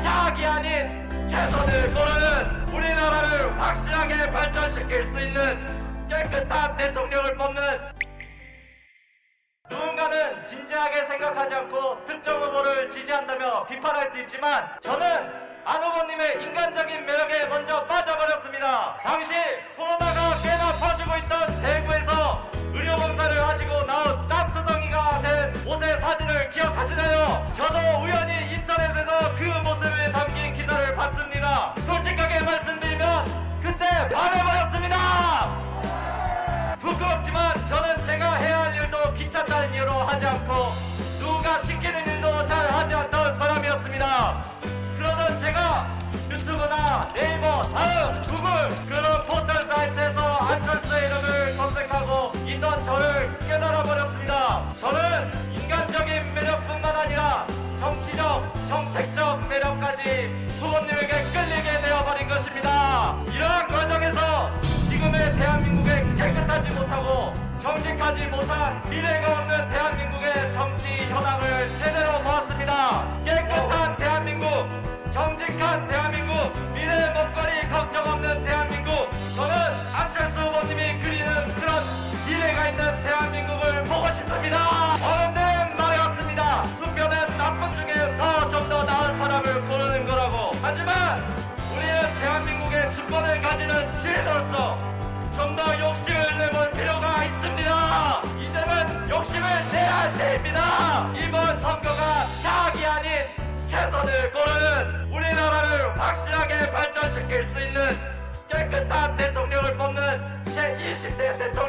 착이 아닌 최선을 고르는 우리나라를 확실하게 발전시킬 수 있는 깨끗한 대통령을 뽑는 누군가는 진지하게 생각하지 않고 특정 후보를 지지한다며 비판할 수 있지만 저는 안 후보님의 인간적인 매력에 먼저 빠져 봤습니다. 솔직하게 말씀드리면 그때 반해버렸습니다. 부끄럽지만 저는 제가 해야 할 일도 귀찮다는 이유로 하지 않고 누가 시키는 일도 잘 하지 않던 사람이었습니다. 그러던 제가 유튜브나 네이버, 다음, 구글 그런 포털 사이트에서 안철수의 이름을 검색하고 있던 저를 깨달아 버렸습니다. 저는 인간적인 매력뿐만 아니라 정치적, 정책 적 매력까지 후보님에게 끌리게 되어버린 것입니다. 이러한 과정에서 지금의 대한민국에 깨끗하지 못하고 정직하지 못한 미래가 가지는 지도로서 좀 더 욕심을 내볼 필요가 있습니다. 이제는 욕심을 내야 할 때입니다. 이번 선거가 자기 아닌 최선을 고르는 우리나라를 확실하게 발전시킬 수 있는 깨끗한 대통령을 뽑는 제20대 대통령